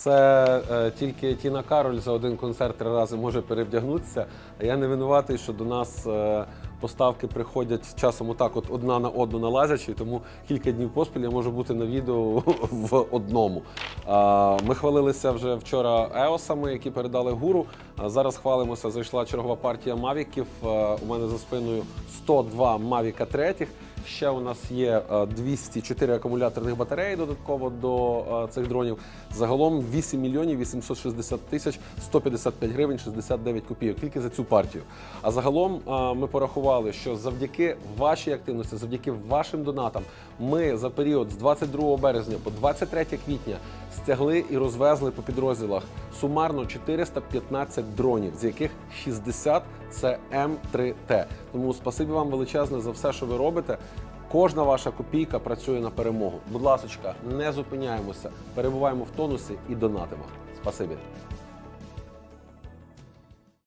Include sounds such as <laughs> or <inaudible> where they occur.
Це е, тільки Тіна Кароль за один концерт три рази може перевдягнутися. А я не винуватий, що до нас е, поставки приходять часом отак, от одна на одну налазячи, тому кілька днів поспіль я можу бути на відео <laughs> в одному. А, Ми хвалилися вже вчора еосами, які передали гуру. А Зараз хвалимося. Зайшла чергова партія мавіків. Е, У мене за спиною 102 мавіка третіх. Ще у нас є е, 204 акумуляторних батареї додатково до е, цих дронів. Загалом 8 мільйонів 860 тисяч 155 гривень 69 копійок тільки за цю партію. А загалом е, ми порахували, що завдяки вашій активності, завдяки вашим донатам, ми за період з 22 березня по 23 квітня стягли і розвезли по підрозділах сумарно 415 дронів, з яких 60 це М3Т. Тому спасибі вам величезне за все, що ви робите. Кожна ваша копійка працює на перемогу. Будь ласка, не зупиняємося, перебуваємо в тонусі і донатимо. Спасибі.